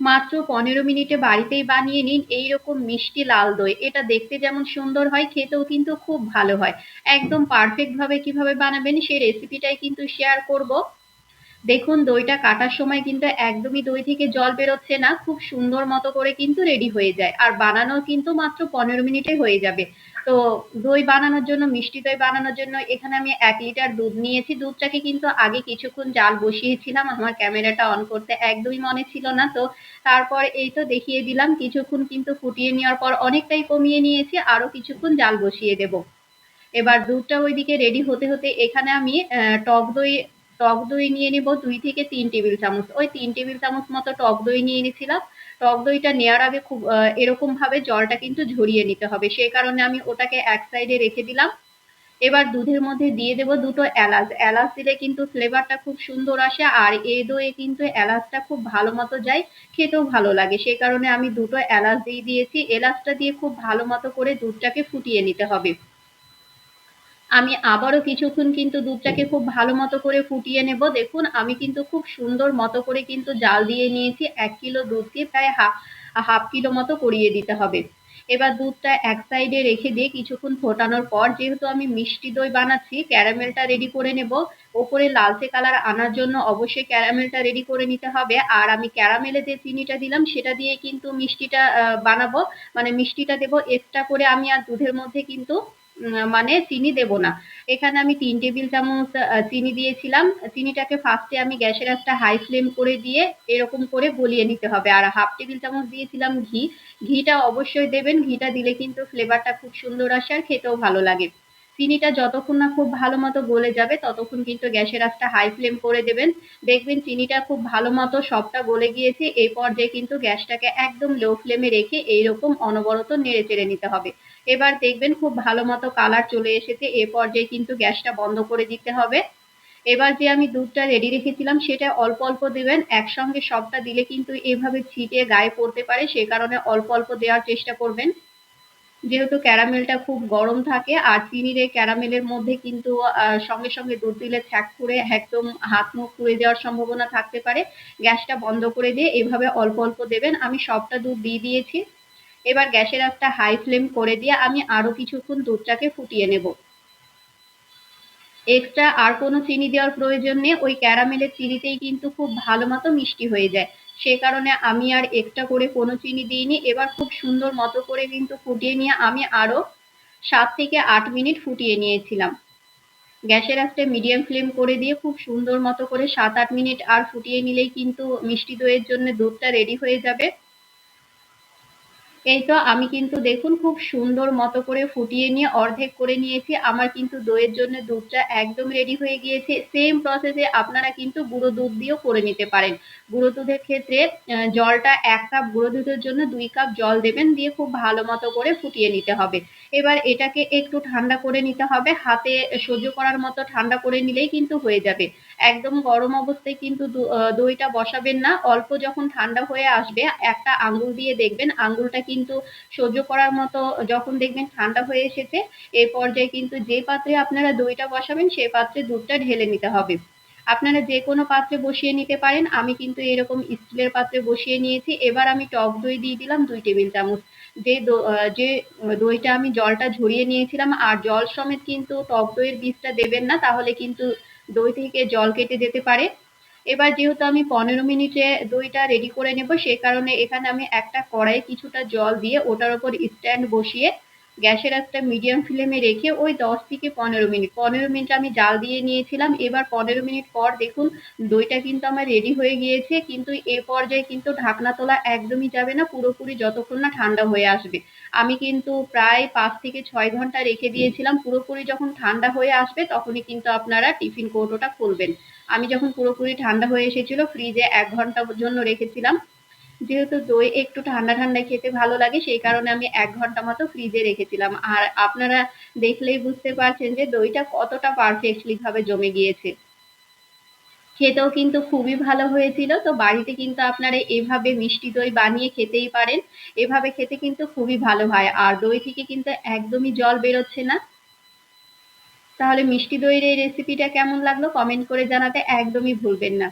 মাত্র পনেরো মিনিটে বাড়িতেই বানিয়ে নিন এই রকম মিষ্টি লাল দই। এটা দেখতে যেমন সুন্দর হয়, খেতেও কিন্তু খুব ভালো হয়। একদম পারফেক্ট ভাবে কীভাবে বানাবেন সেই রেসিপিটাই কিন্তু শেয়ার করব। দেখুন দইটা কাটার সময় কিন্তু একদমই দই থেকে জল বেরোচ্ছে না, খুব সুন্দর মতো করে কিন্তু রেডি হয়ে যায়। আর বানানো কিন্তু মাত্র পনেরো মিনিটে হয়ে যাবে। তো দই বানানোর জন্য, মিষ্টি দই বানানোর জন্য এখানে আমি এক লিটার দুধ নিয়েছি। দুধটাকে কিন্তু আগে কিছুক্ষণ জাল বসিয়েছিলাম, আমার ক্যামেরাটা অন করতে একদমই মনে ছিল না। তো তারপর এই তো দেখিয়ে দিলাম, কিছুক্ষণ কিন্তু ফুটিয়ে নেওয়ার পর অনেকটাই কমিয়ে নিয়েছি, আরও কিছুক্ষণ জাল বসিয়ে দেব। এবার দুধটা ওইদিকে রেডি হতে হতে এখানে আমি টক দই টক দই নিয়ে নেব দুই থেকে তিন টেবিল চামচ। ওই তিন টেবিল চামচ মতো টক দই নিয়ে নিয়েছিলাম টক দইটা নেওয়ার আগে খুব এরকম ভাবে জলটা কিন্তু ঝরিয়ে নিতে হবে। সেই কারণে আমি ওটাকে এক সাইডে রেখে দিলাম। এবার দুধের মধ্যে দিয়ে দেব দুটো এলাচ। এলাচ দিলে কিন্তু ফ্লেভারটা খুব সুন্দর আসে আর এই দইয়ে কিন্তু এলাচটা খুব ভালো মতো যায়, খেতেও ভালো লাগে। সেই কারণে আমি দুটো এলাচ দিয়ে দিয়েছি। এলাচটা দিয়ে খুব ভালো মতো করে দুধটাকে ফুটিয়ে নিতে হবে। আমি আবারও কিছুক্ষণ কিন্তু দুধটাকে খুব ভালো মতো করে ফুটিয়ে নেব। দেখুন, আমি কিন্তু খুব সুন্দর মতো করে কিন্তু জাল দিয়ে নিয়েছি। এক কিলো দুধ দিয়ে প্রায় হাফ হাফ কিলো মতো করিয়ে দিতে হবে। এবার দুধটা এক সাইডে রেখে দিয়ে কিছুক্ষণ ফোটানোর পর যেহেতু আমি মিষ্টি দই বানাচ্ছি, ক্যারামেলটা রেডি করে নেব। ওপরে লালচে কালার আনার জন্য অবশ্যই ক্যারামেলটা রেডি করে নিতে হবে। আর আমি ক্যারামেলে যে চিনিটা দিলাম, সেটা দিয়ে কিন্তু মিষ্টিটা বানাবো। মানে মিষ্টিটা দেবো, এক্সট্রা করে আমি আর দুধের মধ্যে কিন্তু মানে চিনি দেব না। এখানে আমি তিন টেবিল চামচ চিনি দিয়েছিলাম। চিনিটাকে ফার্স্টে আমি গ্যাসের একটা হাই ফ্লেম করে দিয়ে এরকম করে গলিয়ে নিতে হবে। আর হাফ টেবিল চামচ দিয়েছিলাম ঘি। ঘিটা অবশ্যই দেবেন। ঘিটা দিলে কিন্তু ফ্লেভারটা খুব সুন্দর আসে আর খেতেও ভালো লাগে। চিনিটা যতক্ষণ না খুব ভালো মতো গলে যাবে, ততক্ষণ কিন্তু গ্যাসের আঁচটা হাই ফ্লেম করে দেবেন। দেখবেন চিনিটা খুব ভালো মতো সবটা গলে গিয়েছে এই পর্যায়ে কিন্তু গ্যাসটাকে একদম লো ফ্লেমে রেখে এইরকম অনবরত নেড়ে চেড়ে নিতে হবে। এবার দেখবেন খুব ভালো মতো কালার চলে এসেছে, এ পর্যায়ে কিন্তু গ্যাসটা বন্ধ করে দিতে হবে। এবার যে আমি দুধটা রেডি রেখেছিলাম, সেটা অল্প অল্প দেবেন, একসঙ্গে সবটা দিলে কিন্তু এভাবে ছিটে গায়ে পড়তে পারে, সে কারণে অল্প অল্প দেওয়ার চেষ্টা করবেন। যেহেতু ক্যারামেলটা খুব গরম থাকে, আর চিনির এই ক্যারামেলের মধ্যে কিন্তু সঙ্গে সঙ্গে দুধ দিলে ছ্যাক করে একদম হাত মুখ পুড়ে যাওয়ার সম্ভাবনা থাকতে পারে। গ্যাসটা বন্ধ করে দিয়ে এভাবে অল্প অল্প দেবেন। আমি সবটা দুধ দিয়ে দিয়েছি। এবার গ্যাসের একটা হাই ফ্লেম করে দিয়ে আমি আরও কিছুক্ষণ দুধটাকে ফুটিয়ে নেব। এক্সট্রা আর কোনো চিনি দেওয়ার প্রয়োজন নেই। ওই ক্যারামেলের চিনিতেই কিন্তু খুব ভালো মতো মিষ্টি হয়ে যায়। সে কারণে আমি আর একটা করে কোনো চিনি দিইনি। এবার খুব সুন্দর মতো করে কিন্তু ফুটিয়ে নিয়ে আমি আরও সাত থেকে আট মিনিট ফুটিয়ে নিয়েছিলাম। গ্যাসের একটা মিডিয়াম ফ্লেম করে দিয়ে খুব সুন্দর মতো করে সাত আট মিনিট আর ফুটিয়ে নিলেই কিন্তু মিষ্টি দইয়ের জন্য দুধটা রেডি হয়ে যাবে। এই তো আমি কিন্তু দেখুন খুব সুন্দর মতো করে ফুটিয়ে নিয়ে, অর্ধেক করে নিয়েছি। আমার কিন্তু দইয়ের জন্য দুধটা একদম রেডি হয়ে গিয়েছে। সেম প্রসেসে আপনারা কিন্তু গুঁড়ো দুধ দিয়েও করে নিতে পারেন। গুঁড়ো দুধের ক্ষেত্রে জলটা এক কাপ গুঁড়ো দুধের জন্য দুই কাপ জল দেবেন, দিয়ে খুব ভালো মতো করে ফুটিয়ে নিতে হবে। এবার এটাকে একটু ঠান্ডা করে নিতে হবে। হাতে সহ্য করার মতো ঠান্ডা করে নিলেই কিন্তু হয়ে যাবে। একদম গরম অবস্থায় কিন্তু দইটা বসাবেন না। অল্প যখন ঠান্ডা হয়ে আসবে, একটা আঙ্গুল দিয়ে দেখবেন। আঙ্গুলটা কিন্তু সহ্য করার মতো যখন দেখবেন ঠান্ডা হয়ে এসেছে এই পর্যায়ে কিন্তু যে পাত্রে আপনারা দইটা বসাবেন সেই পাত্রে দুধটা ঢেলে নিতে হবে। আপনারা যে কোনো পাত্রে বসিয়ে নিতে পারেন। আমি কিন্তু এরকম স্টিলের পাত্রে বসিয়ে নিয়েছি। এবার আমি টক দই দিয়ে দিলাম দুই টেবিল চামচ। যে যে দইটা আমি জলটা ঝরিয়ে নিয়েছিলাম, আর জল সমেত কিন্তু টক দইয়ের বীজটা দেবেন না, তাহলে কিন্তু দই থেকে জল কেটে যেতে পারে। এবার যেহেতু আমি পনেরো মিনিটে দইটা রেডি করে নেব সেই কারণে এখানে আমি একটা কড়াই কিছুটা জল দিয়ে ওটার ওপর স্ট্যান্ড বসিয়ে গ্যাসের একটা মিডিয়াম ফ্লেমে রেখে ওই দশ থেকে পনেরো মিনিট পনেরো মিনিট আমি জাল দিয়ে নিয়েছিলাম। এবার পনেরো মিনিট পর দেখুন, দইটা কিন্তু আমার রেডি হয়ে গিয়েছে। কিন্তু এ পর্যায়ে কিন্তু ঢাকনা তোলা একদমই যাবে না, পুরোপুরি যতক্ষণ না ঠান্ডা হয়ে আসবে। আমি কিন্তু প্রায় পাঁচ থেকে ছয় ঘণ্টা রেখে দিয়েছিলাম। পুরোপুরি যখন ঠান্ডা হয়ে আসবে, তখনই কিন্তু আপনারা টিফিন কৌটোটা খুলবেন। আমি যখন পুরোপুরি ঠান্ডা হয়ে এসেছিল ফ্রিজে এক ঘণ্টার জন্য রেখেছিলাম। যেহেতু দই একটু ঠান্ডা ঠান্ডা খেতে ভালো লাগে, সেই কারণে আমি এক ঘণ্টা মতো ফ্রিজে রেখেছিলাম। আর আপনারা দেখলেই বুঝতে পারছেন যে দইটা কতটা পারফেক্টলি ভাবে জমে গিয়েছে। খেতেও কিন্তু খুবই ভালো হয়েছিল, তো বাড়িতে কিন্তু আপনারা এভাবে মিষ্টি দই বানিয়ে খেতেই পারেন। এভাবে খেতে কিন্তু খুবই ভালো হয়, আর দই থেকে কিন্তু একদমই জল বেরোচ্ছে না। তাহলে মিষ্টি দইয়ের এই রেসিপিটা কেমন লাগল কমেন্ট করে জানাতে একদমই ভুলবেন না।